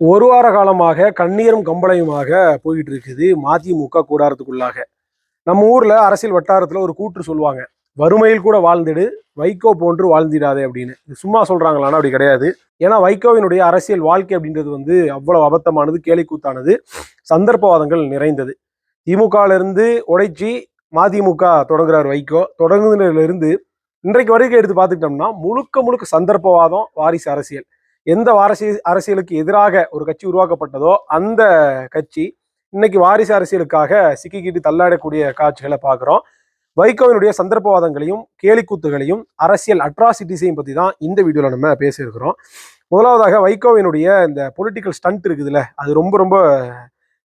ஒரு வார காலமாக கண்ணீரும் கம்பளையுமாக போயிட்டு இருக்குது மதிமுக கூடாரத்துக்குள்ளாக. நம்ம ஊர்ல அரசியல் வட்டாரத்துல ஒரு கூற்று சொல்லுவாங்க வறுமையில் கூட வாழ்ந்திடு வைகோ போன்று வாழ்ந்திடாதே அப்படின்னு. இது சும்மா சொல்றாங்களான்னா அப்படி கிடையாது. ஏன்னா வைகோவினுடைய அரசியல் வாழ்க்கை அப்படின்றது வந்து அவ்வளவு அபத்தமானது கேலிக்கூத்தானது சந்தர்ப்பவாதங்கள் நிறைந்தது. திமுகலேருந்து உடைச்சி மதிமுக தொடங்குறார் வைகோ. தொடங்குனதுல இருந்து இன்றைக்கு வரைக்கும் எடுத்து பார்த்துக்கிட்டோம்னா முழுக்க முழுக்க சந்தர்ப்பவாதம் வாரிசு அரசியல். எந்த வாரிசு அரசியலுக்கு எதிராக ஒரு கட்சி உருவாக்கப்பட்டதோ அந்த கட்சி இன்னைக்கு வாரிசு அரசியலுக்காக சிக்கிக்கிட்டு தள்ளாடக்கூடிய காட்சிகளை பார்க்குறோம். வைகோவினுடைய சந்தர்ப்பவாதங்களையும் கேலிக்கூத்துகளையும் அரசியல் அட்ராசிட்டிஸையும் பற்றி தான் இந்த வீடியோவில் நம்ம பேசியிருக்கிறோம். முதலாவதாக வைகோவினுடைய இந்த பொலிட்டிக்கல் ஸ்டண்ட் இருக்குதுல்ல அது ரொம்ப ரொம்ப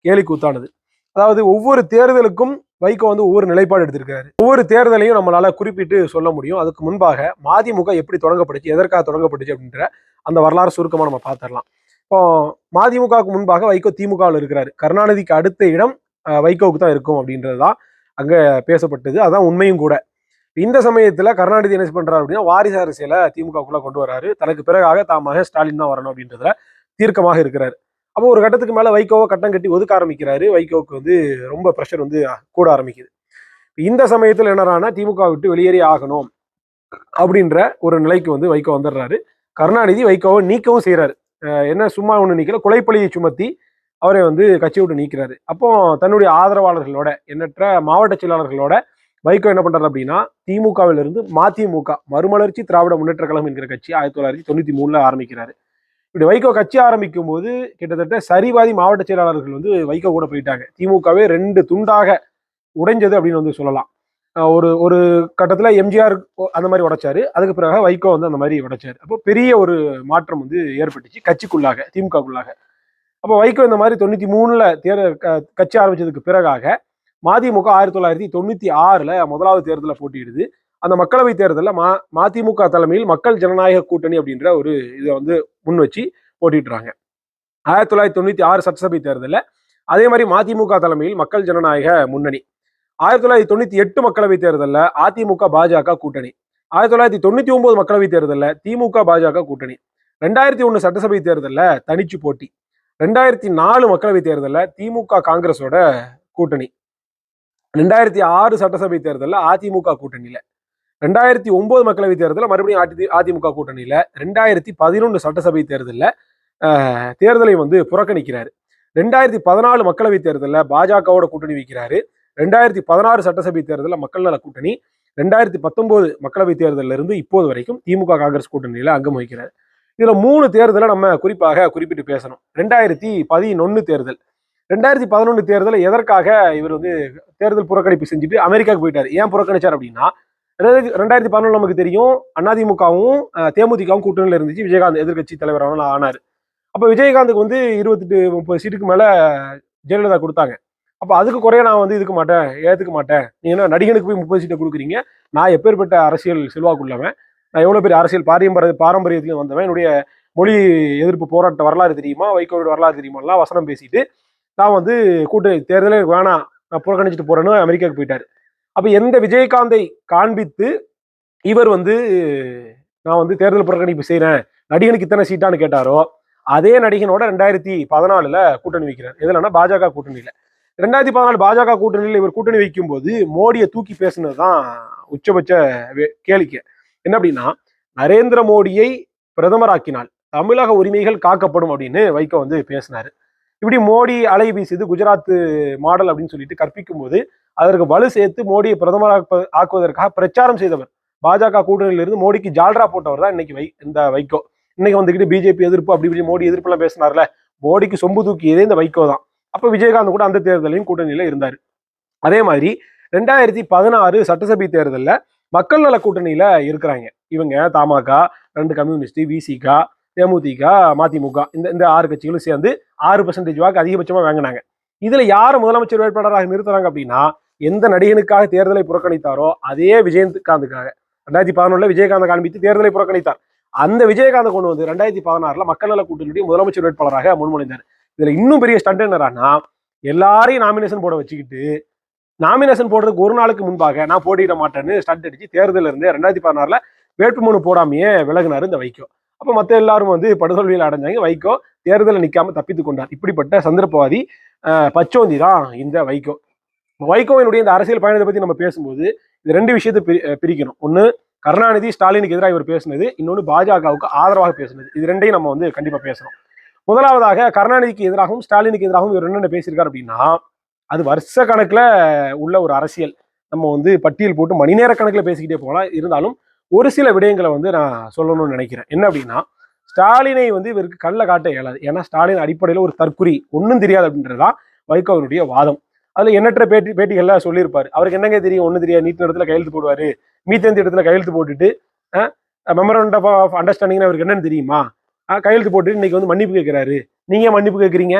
கேலிக்கூத்தானது. அதாவது ஒவ்வொரு தேர்தலுக்கும் வைகோ வந்து ஒவ்வொரு நிலைப்பாடு எடுத்திருக்காரு. ஒவ்வொரு தேர்தலையும் நம்மளால குறிப்பிட்டு சொல்ல முடியும். அதுக்கு முன்பாக மதிமுக எப்படி தொடங்கப்பட்டுச்சு எதற்காக தொடங்கப்பட்டுச்சு அப்படின்ற அந்த வரலாறு சுருக்கமாக நம்ம பார்த்துடலாம் இப்போ மதிமுகவுக்கு முன்பாக வைகோ திமுகவில் இருக்கிறாரு. கருணாநிதிக்கு அடுத்த இடம் வைகோவுக்கு தான் இருக்கும் அப்படின்றது தான் அங்கே பேசப்பட்டது. அதான் உண்மையும் கூட. இந்த சமயத்தில் கருணாநிதி என்ன பண்ணுறாரு அப்படின்னா வாரிசு அரசியலை திமுகவுக்குள்ளே கொண்டு வராரு. தனக்கு பிறகாக தாமாக ஸ்டாலின் தான் வரணும் அப்படின்றதுல தீர்க்கமாக இருக்கிறாரு. அப்போ ஒரு கட்டத்துக்கு மேலே வைகோவை கட்டம் கட்டி ஒதுக்க ஆரம்பிக்கிறாரு. வைகோவுக்கு வந்து ரொம்ப ப்ரெஷர் வந்து கூட ஆரம்பிக்குது. இந்த சமயத்தில் என்னடானா திமுக விட்டு வெளியேறி ஆகணும் அப்படின்ற ஒரு நிலைக்கு வந்து வைகோ வந்துடுறாரு. கருணாநிதி வைகோவை நீக்கவும் செய்கிறாரு என்ன சும்மா ஒன்று நீக்கல கொலைப்பழியை சுமத்தி அவரை வந்து கட்சி விட்டு நீக்கிறாரு. அப்போ தன்னுடைய ஆதரவாளர்களோட எண்ணற்ற மாவட்ட செயலாளர்களோட வைகோ என்ன பண்ணுறாரு அப்படின்னா திமுகவில் இருந்து மதிமுக மறுமலர்ச்சி திராவிட முன்னேற்ற கழகம் என்கிற கட்சி ஆயிரத்தி தொள்ளாயிரத்தி தொண்ணூற்றி மூணில் ஆரம்பிக்கிறாரு. இப்படி வைகோ கட்சி ஆரம்பிக்கும் போது கிட்டத்தட்ட சரிவாதி மாவட்ட செயலாளர்கள் வந்து வைகோ கூட போயிட்டாங்க. திமுகவே ரெண்டு துண்டாக உடைஞ்சது அப்படின்னு வந்து சொல்லலாம். ஒரு ஒரு கட்டத்தில் எம்ஜிஆர் அந்த மாதிரி உடைச்சாரு. அதுக்கு பிறகு வைகோ வந்து அந்த மாதிரி உடைச்சாரு. அப்போ பெரிய ஒரு மாற்றம் வந்து ஏற்பட்டுச்சு கட்சிக்குள்ளாக திமுகக்குள்ளாக அப்போ வைகோ இந்த மாதிரி தொண்ணூற்றி மூணில் தேர் க- கட்சி ஆரம்பித்ததுக்கு பிறகாக மதிமுக ஆயிரத்தி தொள்ளாயிரத்தி தொண்ணூற்றி ஆறில் முதலாவது தேர்தலில் போட்டியிடுது. அந்த மக்களவை தேர்தலில் மா மதிமுக தலைமையில் மக்கள் ஜனநாயக கூட்டணி அப்படின்ற ஒரு இதை வந்து முன் வச்சு போட்டிடுறாங்க. ஆயிரத்தி தொள்ளாயிரத்தி தொண்ணூற்றி ஆறு சட்டசபை தேர்தலில் அதே மாதிரி மதிமுக தலைமையில் மக்கள் ஜனநாயக முன்னணி. ஆயிரத்தி தொள்ளாயிரத்தி தொண்ணூற்றி எட்டு மக்களவை தேர்தலில் அதிமுக பாஜக கூட்டணி. ஆயிரத்தி தொள்ளாயிரத்தி தொண்ணூத்தி ஒன்பது மக்களவைத் தேர்தலில் திமுக பாஜக கூட்டணி. ரெண்டாயிரத்தி ஒன்று சட்டசபை தேர்தலில் தனிச்சு போட்டி. ரெண்டாயிரத்தி நாலு மக்களவைத் தேர்தலில் திமுக காங்கிரஸோட கூட்டணி. ரெண்டாயிரத்தி ஆறு சட்டசபை தேர்தலில் அதிமுக கூட்டணியில. ரெண்டாயிரத்தி ஒன்பது மக்களவை தேர்தலில் மறுபடியும் அதி அதிமுக கூட்டணியில் ரெண்டாயிரத்தி பதினொன்று சட்டசபை தேர்தலில் தேர்தலை வந்து புறக்கணிக்கிறார். ரெண்டாயிரத்தி பதினாலு மக்களவை தேர்தலில் பாஜகவோட கூட்டணி வைக்கிறாரு. ரெண்டாயிரத்தி பதினாறு சட்டசபை தேர்தலில் மக்கள் நல கூட்டணி. ரெண்டாயிரத்தி பத்தொன்பது மக்களவை தேர்தலில் இருந்து இப்போது வரைக்கும் திமுக காங்கிரஸ் கூட்டணியில் அங்கம் வகிக்கிறார். இதில் மூணு தேர்தலை நம்ம குறிப்பாக குறிப்பிட்டு பேசணும். ரெண்டாயிரத்தி பதினொன்று தேர்தல். ரெண்டாயிரத்தி பதினொன்று தேர்தலில் எதற்காக இவர் வந்து தேர்தல் புறக்கணிப்பு செஞ்சுட்டு அமெரிக்காவுக்கு போயிட்டார்? ஏன் புறக்கணிச்சார் அப்படின்னா ரெண்டாயிரத்தி ரெண்டாயிரத்தி பதினொன்று நமக்கு தெரியும் அதிமுகவும் தேமுதிகவும் கூட்டணியில் இருந்துச்சு. விஜயகாந்த் எதிர்க்கட்சி தலைவரான ஆனார். அப்போ விஜயகாந்துக்கு வந்து இருபத்தெட்டு முப்பது சீட்டுக்கு மேலே ஜெயலலிதா கொடுத்தாங்க. அப்போ அதுக்கு குறைய நான் வந்து இதுக்கு மாட்டேன் ஏற்றுக்க மாட்டேன். நீங்கள் என்ன நடிகனுக்கு போய் முப்பது சீட்டை கொடுக்குறீங்க? நான் எப்பேற்பட்ட அரசியல் செல்வாக்குள்ளவன் நான் எவ்வளோ பெரிய அரசியல் பாரம்பரிய பாரம்பரியத்திலையும் வந்தவன் என்னுடைய மொழி எதிர்ப்பு போராட்ட வரலாறு தெரியுமா? வைகோவோட வரலாறு தெரியுமாலாம் வசனம் பேசிட்டு நான் வந்து கூட்டணி தேர்தலே வேணாம் நான் புறக்கணிச்சிட்டு போகிறேன்னு அமெரிக்காவுக்கு போயிட்டார். அப்போ எந்த விஜயகாந்தை காண்பித்து இவர் வந்து நான் வந்து தேர்தல் புறக்கணிப்பு செய்கிறேன் நடிகனுக்கு இத்தனை சீட்டான்னு கேட்டாரோ அதே நடிகனோட ரெண்டாயிரத்தி பதினாலுல கூட்டணி வைக்கிறார். எதுலன்னா பாஜக கூட்டணியில. ரெண்டாயிரத்தி பதினாலு பாஜக கூட்டணியில் இவர் கூட்டணி வைக்கும்போது மோடியை தூக்கி பேசுனது தான் உச்சபட்ச வே- கேளிக்கை. என்ன அப்படின்னா நரேந்திர மோடியை பிரதமராக்கினால் தமிழக உரிமைகள் காக்கப்படும் அப்படின்னு வைகோ வந்து பேசினாரு. இப்படி மோடி அலை வீசுது குஜராத் மாடல் அப்படின்னு சொல்லிட்டு கற்பிக்கும் போது அதற்கு வலு சேர்த்து மோடியை பிரதமராக்க ஆக்குவதற்காக பிரச்சாரம் செய்தவர். பாஜக கூட்டணியிலிருந்து மோடிக்கு ஜால்ரா போட்டவர் தான் இன்னைக்கு வை இந்த வைகோ. இன்னைக்கு வந்துக்கிட்டு பிஜேபி எதிர்ப்பு அப்படி இப்படி மோடி எதிர்ப்புலாம் பேசினார்ல மோடிக்கு சொம்பு தூக்கியதே இந்த வைகோ தான். அப்போ விஜயகாந்த் கூட அந்த தேர்தலையும் கூட்டணியில் இருந்தார். அதே மாதிரி ரெண்டாயிரத்தி பதினாறு சட்டசபை தேர்தலில் மக்கள் நல கூட்டணியில் இருக்கிறாங்க. இவங்க தமாக ரெண்டு கம்யூனிஸ்ட் விசிகா தேமுதிக மதிமுக இந்த இந்த ஆறு கட்சிகளும் சேர்ந்து ஆறு பர்சன்டேஜ் வாக்கு அதிகபட்சமா வாங்கினாங்க. இதுல யார் முதலமைச்சர் வேட்பாளராக நிறுத்துறாங்க அப்படின்னா எந்த நடிகனுக்காக தேர்தலை புறக்கணித்தாரோ அதே விஜயகாந்துக்காக. ரெண்டாயிரத்தி பதினொன்றுல விஜயகாந்த் காண்பித்து தேர்தலை புறக்கணித்தார். அந்த விஜயகாந்த் கொண்டு வந்து ரெண்டாயிரத்தி பதினாறுல மக்கள் நல கூட்டணியுடைய முதலமைச்சர் வேட்பாளராக முன்மொழிந்தார். இதுல இன்னும் பெரிய ஸ்டண்ட் என்னன்னா எல்லாரையும் நாமினேஷன் போட வச்சுக்கிட்டு நாமினேஷன் போடுறதுக்கு ஒரு நாளுக்கு முன்பாக நான் போட்டியிட மாட்டேன்னு ஸ்டண்ட் அடிச்சு தேர்தலில் இருந்து ரெண்டாயிரத்தி பதினாறுல வேட்புமனு போடாமையே விலகினாரு இந்த வைகோ. அப்போ மற்ற எல்லாரும் வந்து படுதோல்வியில் அடைஞ்சாங்க. வைகோ தேர்தலில் நிற்காம தப்பித்து கொண்டார். இப்படிப்பட்ட சந்தர்ப்பவாதி பச்சோந்தி தான் இந்த வைகோ. வைகோவினுடைய இந்த அரசியல் பயணத்தை பற்றி நம்ம பேசும்போது இது ரெண்டு விஷயத்தை பிரி- பிரிக்கணும். ஒன்று கருணாநிதி ஸ்டாலினுக்கு எதிராக இவர் பேசுனது. இன்னொன்று பாஜகவுக்கு ஆதரவாக பேசினது. இது ரெண்டையும் நம்ம வந்து கண்டிப்பாக பேசணும். முதலாவதாக கருணாநிதிக்கு எதிராகவும் ஸ்டாலினுக்கு எதிராகவும் இவர் என்னென்ன பேசியிருக்காரு அப்படின்னா அது வருஷ கணக்கில் உள்ள ஒரு அரசியல். நம்ம வந்து பட்டியல் போட்டு மணி நேர கணக்கில் பேசிக்கிட்டே போகலாம். இருந்தாலும் ஒரு சில விடயங்களை வந்து நான் சொல்லணும்னு நினைக்கிறேன். என்ன அப்படின்னா ஸ்டாலினை வந்து இவருக்கு கல்ல காட்ட இயலாது. ஏன்னா ஸ்டாலின் அடிப்படையில் ஒரு தற்குறி ஒன்றும் தெரியாது அப்படின்றதுதான் அவருடைய வாதம். அதில் எண்ணற்ற பேட்டி பேட்டிகள்லாம் சொல்லியிருப்பார். அவருக்கு என்னங்க தெரியும்? ஒன்றும் தெரியாது. நீட் இடத்துல கையெழுத்து போடுவார். மீத்தேந்தி இடத்துல கையெழுத்து போட்டுட்டு மெமரண்ட் ஆஃப் அண்டர்ஸ்டாண்டிங்னு அவருக்கு என்னன்னு தெரியுமா? கையெழுத்து போட்டு இன்னைக்கு வந்து மன்னிப்பு கேட்குறாரு. நீங்கள் ஏன் மன்னிப்பு கேட்குறீங்க?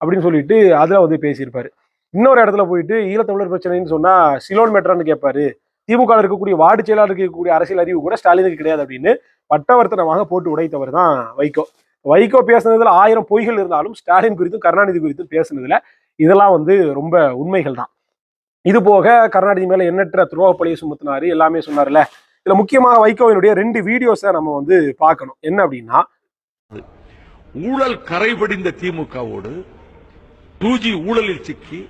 அப்படின்னு சொல்லிட்டு அதில் வந்து பேசியிருப்பாரு. இன்னொரு இடத்துல போயிட்டு ஈழத்தமிழர் பிரச்சனைன்னு சொன்னால் சிலோன் மெட்ரான்னு கேட்பாரு. திமுக இருக்கக்கூடிய வார்டு செயலாளருக்கு இருக்கக்கூடிய அரசியல் அறிவு கூட ஸ்டாலினுக்கு கிடையாது அப்படின்னு பட்டவர்த்தனமாக போட்டு உடைத்தவர் தான் வைகோ. வைகோ பேசுனதுல ஆயிரம் பொய்கள் இருந்தாலும் ஸ்டாலின் குறித்தும் கருணாநிதி குறித்தும் பேசுனதுல இதெல்லாம் வந்து ரொம்ப உண்மைகள் தான். இது போக கருணாநிதி மேல எண்ணற்ற துரோக பழியை சுமத்தினாரு எல்லாமே சொன்னார்ல. இதுல முக்கியமாக வைகோவினுடைய ரெண்டு வீடியோஸை நம்ம வந்து பார்க்கணும். என்ன அப்படின்னா ஊழல் கரைபடிந்த திமுகவோடு டூ ஜி ஊழலில் சிக்கி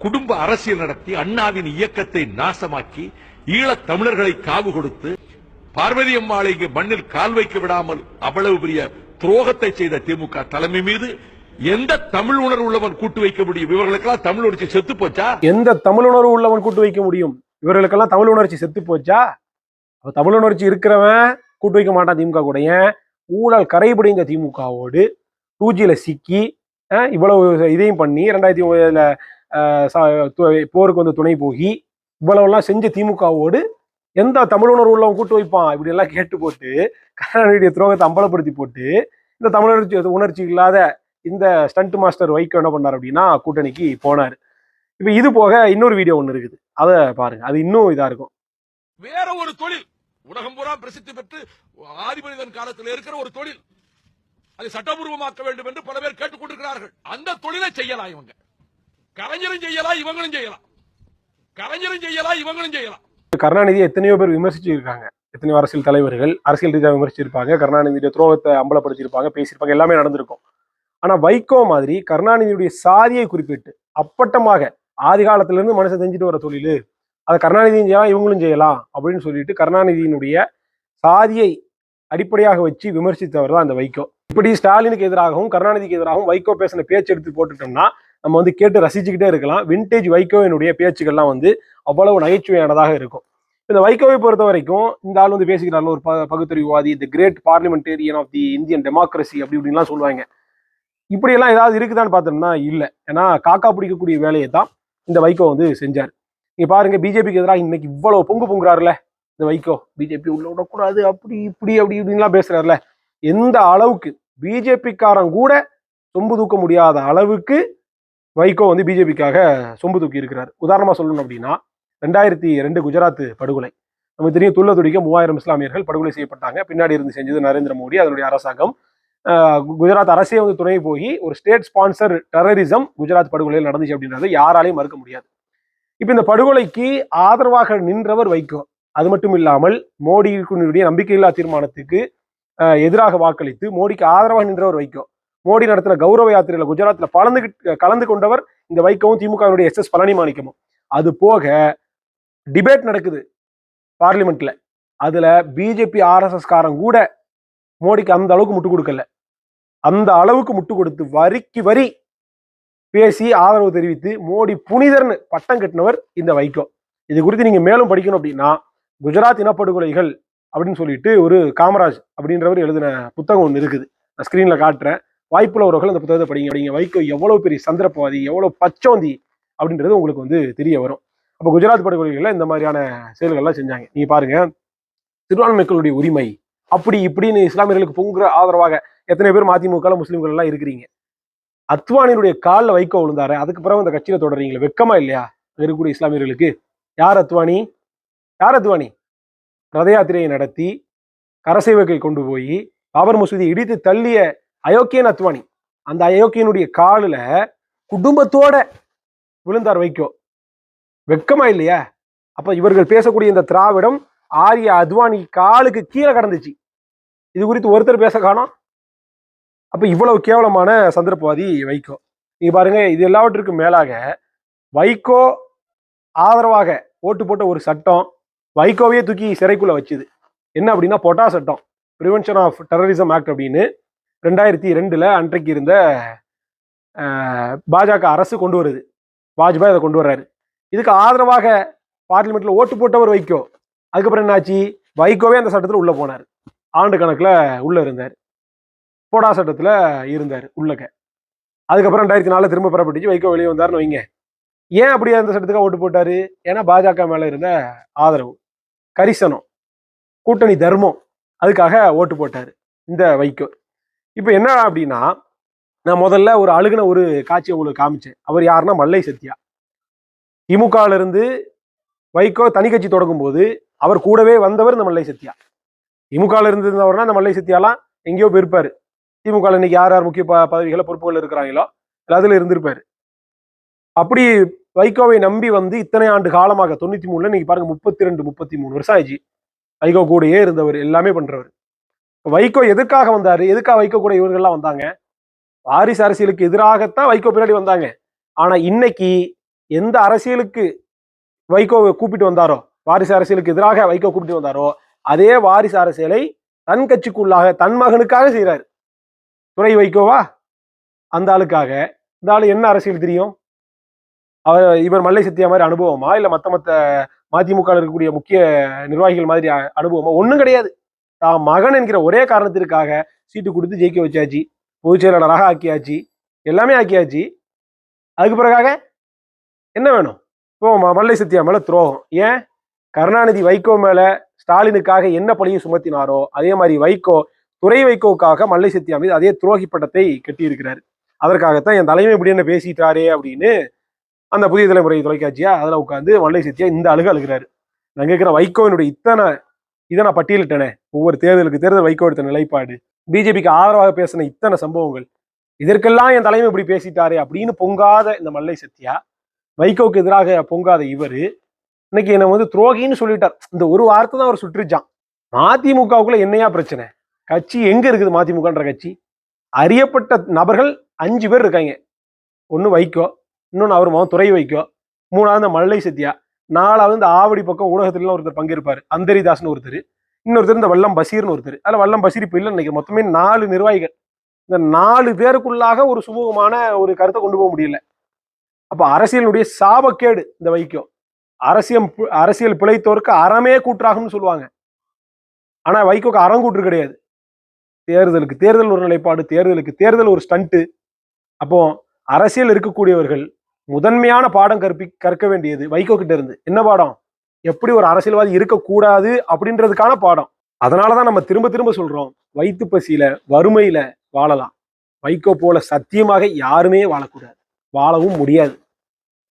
குடும்ப அரசியல் நடத்தி அண்ணாவின் இயக்கத்தை நாசமாக்கி ஈழத் தமிழர்களை காவு கொடுத்து பார்வதி அம்மாளை மண்ணில் கால் வைக்க விடாமல் அவ்வளவு பெரிய துரோகத்தை செய்த திமுக தலைமை மீது எந்த தமிழ் உணர்வு உள்ளவன் கூட்டு வைக்க முடியும்? இவர்களுக்கெல்லாம் தமிழ் உணர்ச்சி செத்து போச்சா? எந்த தமிழ் உணர்வு உள்ளவன் கூட்டு வைக்க முடியும்? இவர்களுக்கெல்லாம் தமிழ் உணர்ச்சி செத்து போச்சா? அப்ப தமிழ் உணர்ச்சி இருக்கிறவன் கூட்டு வைக்க மாட்டான் திமுக கூட. ஏன்? ஊழல் கரைபடிந்த திமுகவோடு. டூ ஜியில் சிக்கி இவ்வளவு இதையும் பண்ணி ரெண்டாயிரத்தி ஒன்பதுல போருக்கு வந்து துணை போகி இவ்வளவுலாம் செஞ்ச திமுகவோடு எந்த தமிழ் உணர்வு உள்ளவன் கூட்டு வைப்பான் இப்படி எல்லாம் கேட்டு போட்டு கருணாநிதியுடைய துரோகத்தை அம்பலப்படுத்தி போட்டு இந்த தமிழர்ச்சி உணர்ச்சி இல்லாத இந்த ஸ்டண்ட் மாஸ்டர் வைகோ என்ன பண்ணார் அப்படின்னா கூட்டணிக்கு போனார். இப்போ இது போக இன்னொரு வீடியோ ஒன்று இருக்குது. அதை பாருங்க. அது இன்னும் இதாக இருக்கும். வேற ஒரு தொழில். உலகம் பூரா பிரசித்தி பெற்று ஆதிமனிதன் காலத்தில் இருக்கிற ஒரு தொழில். அதை சட்டபூர்வமாக்க வேண்டும் என்று பல பேர் கேட்டுக் கொண்டிருக்கிறார்கள். அந்த தொழிலை செய்யலாம் இவங்க. கலைஞரும் செய்யலாம் இவங்களும் செய்யலாம். கலைஞரும் செய்யலாம் இவங்களும் செய்யலாம். கருணாநிதி எத்தனையோ பேர் விமர்சிச்சு இருக்காங்க எத்தனையோ அரசியல் தலைவர்கள் அரசியல் ரீதியாக விமர்சிச்சிருப்பாங்க. கருணாநிதியுடைய துரோகத்தை அம்பலப்படுத்தியிருப்பாங்க பேசியிருப்பாங்க எல்லாமே நடந்திருக்கும். ஆனா வைகோ மாதிரி கருணாநிதியுடைய சாதியை குறிப்பிட்டு அப்பட்டமாக ஆதி காலத்துல மனுஷன் செஞ்சுட்டு வர தொழில் அதை கருணாநிதியும் செய்யலாம் இவங்களும் செய்யலாம் அப்படின்னு சொல்லிட்டு கருணாநிதியினுடைய சாதியை அடிப்படையாக வச்சு விமர்சித்தவர் தான் அந்த வைகோ. இப்படி ஸ்டாலினுக்கு எதிராகவும் கருணாநிதிக்கு எதிராகவும் வைகோ பேசின பேச்சு எடுத்து போட்டுட்டோம்னா நம்ம வந்து கேட்டு ரசிச்சுக்கிட்டே இருக்கலாம். வின்டேஜ் வைகோவினுடைய பேச்சுக்கள்லாம் வந்து அவ்வளவு நகைச்சுவையானதாக இருக்கும். இந்த வைகோவை பொறுத்த வரைக்கும் இந்த ஆள் வந்து பேசிக்கிறாள் ஒரு ப- பகுத்தறிவுவாதி the great parliamentarian of the Indian democracy அப்படி இப்படின்லாம் சொல்லுவாங்க. இப்படியெல்லாம் ஏதாவது இருக்குதான்னு பார்த்தோம்னா இல்லை. ஏன்னா காக்கா பிடிக்கக்கூடிய வேலையை தான் இந்த வைகோ வந்து செஞ்சார். நீங்க பாருங்க பிஜேபிக்கு எதிராக இன்னைக்கு இவ்வளவு பொங்கு பொங்குறாருல இந்த வைகோ. பிஜேபி உள்ள விடக்கூடாது அப்படி இப்படி அப்படி இப்படின்லாம் பேசுறாருல. எந்த அளவுக்கு பிஜேபிக்காரன் கூட சொம்பு தூக்க முடியாத அளவுக்கு வைகோ வந்து பிஜேபிக்காக சொம்பு தூக்கி இருக்கிறார். உதாரணமாக சொல்லணும் அப்படின்னா ரெண்டாயிரத்தி ரெண்டு குஜராத் படுகொலை. நமக்கு தெரியும் துள்ள துடிக்க மூவாயிரம் இஸ்லாமியர்கள் படுகொலை செய்யப்பட்டாங்க. பின்னாடி இருந்து செஞ்சது நரேந்திர மோடி அதனுடைய அரசாங்கம். குஜராத் அரசே வந்து துணை போய் ஒரு ஸ்டேட் ஸ்பான்சர் டெரரிசம் குஜராத் படுகொலையில் நடந்துச்சு அப்படின்றத யாராலையும் மறுக்க முடியாது. இப்போ இந்த படுகொலைக்கு ஆதரவாக நின்றவர் வைகோ. அது மட்டும் இல்லாமல் மோடியினுடைய நம்பிக்கையில்லா தீர்மானத்துக்கு எதிராக வாக்களித்து மோடிக்கு ஆதரவாக நின்றவர் வைகோ. மோடி நடத்தின கௌரவ யாத்திரையில குஜராத்ல பலந்து கலந்து கொண்டவர் இந்த வைக்கவும் திமுகவினுடைய எஸ் எஸ் பழனி மாணிக்கமும். அது போக டிபேட் நடக்குது பார்லிமெண்ட்ல. அதுல பிஜேபி ஆர்எஸ்எஸ் காரன் கூட மோடிக்கு அந்த அளவுக்கு முட்டு கொடுக்கல. அந்த அளவுக்கு முட்டு கொடுத்து வரிக்கு வரி பேசி ஆதரவு தெரிவித்து மோடி புனிதர்னு பட்டம் கட்டினவர் இந்த வைகோ. இது குறித்து நீங்க மேலும் படிக்கணும் அப்படின்னா குஜராத் இனப்படுகொலைகள் அப்படின்னு சொல்லிட்டு ஒரு காமராஜ் அப்படின்றவர் எழுதின புத்தகம் ஒன்று இருக்குது. நான் ஸ்க்ரீனில் காட்டுறேன். வாய்ப்புள்ள உறவுகள் அந்த புத்தகத்தை படிங்க படிங்க. வைகோ எவ்வளவு பெரிய சந்திரப்பவாதி எவ்வளவு பச்சோந்தி அப்படின்றது உங்களுக்கு வந்து தெரிய வரும். அப்போ குஜராத் படுகொலைகளில் இந்த மாதிரியான செயல்கள்லாம் செஞ்சாங்க. நீங்க பாருங்க திருவான்மைக்களுடைய உரிமை அப்படி இப்படின்னு இஸ்லாமியர்களுக்கு பொங்குற ஆதரவாக எத்தனை பேர் மதிமுக முஸ்லீம்கள் எல்லாம் இருக்கிறீங்க? அத்வானியுடைய காலில் வைக்க விழுந்தாரு. அதுக்கு பிறகு இந்த கட்சியில தொடர்றீங்களே வெக்கமா இல்லையா? இருக்கக்கூடிய இஸ்லாமியர்களுக்கு. யார் அத்வானி? யார் அத்வானி? ரத யாத்திரையை நடத்தி கரசேவகை கொண்டு போய் பாபர் மசூதியை இடித்து தள்ளிய அயோக்கியன் அத்வானி. அந்த அயோக்கியனுடைய காலில் குடும்பத்தோட விழுந்தார் வைக்கோ வெக்கமா இல்லையா? அப்ப இவர்கள் பேசக்கூடிய இந்த திராவிடம் ஆரிய அத்வானி காலுக்கு கீழே கடந்துச்சு. இது குறித்து ஒருத்தர் பேச காணோம். அப்ப இவ்வளவு கேவலமான சந்தர்ப்பவாதி வைகோ. நீங்க பாருங்க இது எல்லாவற்றிற்கும் மேலாக வைகோ ஆதரவாக ஓட்டு போட்ட ஒரு சட்டம் வைகோவையே தூக்கி சிறைக்குள்ள வச்சுது. என்ன அப்படின்னா பொட்டா சட்டம். ப்ரிவென்ஷன் ஆஃப் டெரரிசம் ஆக்ட் அப்படின்னு ரெண்டாயிரத்தி ரெண்டில் அன்றைக்கு இருந்த பாஜக அரசு கொண்டு வருது. வாஜ்பாய் அதை கொண்டு வர்றாரு. இதுக்கு ஆதரவாக பார்லிமெண்ட்டில் ஓட்டு போட்டவர் வைகோ. அதுக்கப்புறம் என்னாச்சு? வைகோவே அந்த சட்டத்தில் உள்ளே போனார். ஆண்டு கணக்கில் உள்ளே இருந்தார். போடா சட்டத்தில் இருந்தார் உள்ளக்க. அதுக்கப்புறம் ரெண்டாயிரத்தி நாலில் திரும்ப பெறப்பட்டுச்சு. வைகோ வெளியே வந்தாருன்னு வைங்க. ஏன் அப்படி அந்த சட்டத்துக்காக ஓட்டு போட்டார்? ஏன்னா பாஜக மேலே இருந்த ஆதரவு. கரிசனம். கூட்டணி தர்மம். அதுக்காக ஓட்டு போட்டார் இந்த வைகோ. இப்போ என்ன அப்படின்னா நான் முதல்ல ஒரு அழுகுன ஒரு காட்சியை உங்களுக்கு காமிச்சேன். அவர் யாருன்னா மல்லை சத்யா. திமுகல இருந்து வைகோ தனி கட்சி தொடங்கும் போது அவர் கூடவே வந்தவர் இந்த மல்லை சத்யா. திமுகல இருந்திருந்தவர்னா இருந்தவர்னா இந்த மல்லை சத்யாலாம் எங்கேயோ போயிருப்பார். திமுக இன்னைக்கு யார் யார் முக்கிய ப- பதவிகளை பொறுப்புகள் இருக்கிறாங்களோ அதில் இருந்திருப்பார். அப்படி வைகோவை நம்பி வந்து இத்தனை ஆண்டு காலமாக தொண்ணூற்றி மூணுல இன்னைக்கு பாருங்க முப்பத்தி ரெண்டு முப்பத்தி மூணு வருஷம் ஆயிடுச்சு. வைகோ கூடயே இருந்தவர் எல்லாமே பண்றவர். வைகோ எதுக்காக வந்தாரு? எதுக்காக வைகோ கூட இவர்கள்லாம் வந்தாங்க? வாரிசு அரசியலுக்கு எதிராகத்தான் வைகோ பின்னாடி வந்தாங்க. ஆனா இன்னைக்கு எந்த அரசியலுக்கு வைகோவை கூப்பிட்டு வந்தாரோ வாரிசு அரசியலுக்கு எதிராக வைகோ கூப்பிட்டு வந்தாரோ அதே வாரிசு அரசியலை தன் கட்சிக்குள்ளாக தன் மகனுக்காக செய்கிறார் துறை வைகோவா? அந்த ஆளுக்காக. இந்த ஆளு என்ன அரசியல் தெரியும்? அவர் இவர் மல்லை சத்தியா மாதிரி அனுபவமா? இல்லை மற்ற மற்ற மதிமுக இருக்கக்கூடிய முக்கிய நிர்வாகிகள் மாதிரி அனுபவமா? ஒன்றும் கிடையாது. தான் மகன் என்கிற ஒரே காரணத்திற்காக சீட்டு கொடுத்து ஜெயிக்க வச்சாச்சு. பொதுச் செயலாளராக ஆக்கியாச்சு. எல்லாமே ஆக்கியாச்சு. அதுக்கு பிறகாக என்ன வேணும்? இப்போ மல்லை சத்யா மேலே துரோகம். ஏன்? கருணாநிதி வைகோ மேலே ஸ்டாலினுக்காக என்ன பழியும் சுமத்தினாரோ அதே மாதிரி வைகோ துறை வைகோவுக்காக மல்லை சத்யா மீது அதே துரோகி பட்டத்தை கட்டியிருக்கிறார். அதற்காகத்தான் என் தலைமை இப்படி என்ன பேசிட்டாரே அப்படின்னு அந்த புதிய தலைமுறை தொலைக்காட்சியா? அதில் உட்காந்து மல்லை சத்யா இந்த அழுக அழுகிறாரு. நான் கேட்கிற வைகோவினுடைய இத்தனை இதை நான் பட்டியலிட்டேனே. ஒவ்வொரு தேர்தலுக்கு தேர்தல் வைகோ எடுத்த நிலைப்பாடு. பிஜேபிக்கு ஆதரவாக பேசின இத்தனை சம்பவங்கள். இதற்கெல்லாம் என் தலைமை இப்படி பேசிட்டாரே அப்படின்னு பொங்காத இந்த மல்லை சத்யா வைகோவுக்கு எதிராக பொங்காத இவரு இன்னைக்கு என்னை வந்து துரோகின்னு சொல்லிட்டார். இந்த ஒரு வார்த்தை தான் அவர் சுற்றுச்சான் மதிமுகவுக்குள்ள என்னையா பிரச்சனை? கட்சி எங்க இருக்குது மதிமுகன்ற கட்சி? அறியப்பட்ட நபர்கள் அஞ்சு பேர் இருக்காங்க. ஒன்று வைக்கோ இன்னொன்று அவர் மகன் துறை வைக்கோ மூணாவது இந்த மல்லை சத்யா. நாலாவது இந்த ஆவடி பக்கம் ஊடகத்துலாம் ஒருத்தர் பங்கேற்பார். அந்தரிதாஸ்னு ஒருத்தர். இன்னொருத்தர் இந்த வல்லம் பசீர்னு ஒருத்தர். அதில் வல்லம் பசீர் இப்போ இல்லை நினைக்கிறேன். மொத்தமே நாலு நிர்வாகிகள். இந்த நாலு பேருக்குள்ளாக ஒரு சுமூகமான ஒரு கருத்தை கொண்டு போக முடியல. அப்போ அரசியலுடைய சாபக்கேடு இந்த வைக்கோ அரசியல் அரசியல் பிழைத்தோருக்கு அறமே கூற்றாகும்னு சொல்லுவாங்க. ஆனால் வைகோக்கு அறங்கூற்று கிடையாது. தேர்தலுக்கு தேர்தல் ஒரு நிலைப்பாடு தேர்தலுக்கு தேர்தல் ஒரு ஸ்டண்ட்டு. அப்போ அரசியல் இருக்கக்கூடியவர்கள் முதன்மையான பாடம் கற்பி கற்க வேண்டியது வைகோ கிட்ட இருந்து. என்ன பாடம்? எப்படி ஒரு அரசியல்வாதி இருக்கக்கூடாது அப்படின்றதுக்கான பாடம். அதனாலதான் நம்ம திரும்ப திரும்ப சொல்றோம் வயிற்று பசியில வறுமையில வாழலாம். வைகோ போல சத்தியமாக யாருமே வாழக்கூடாது. வாழவும் முடியாது.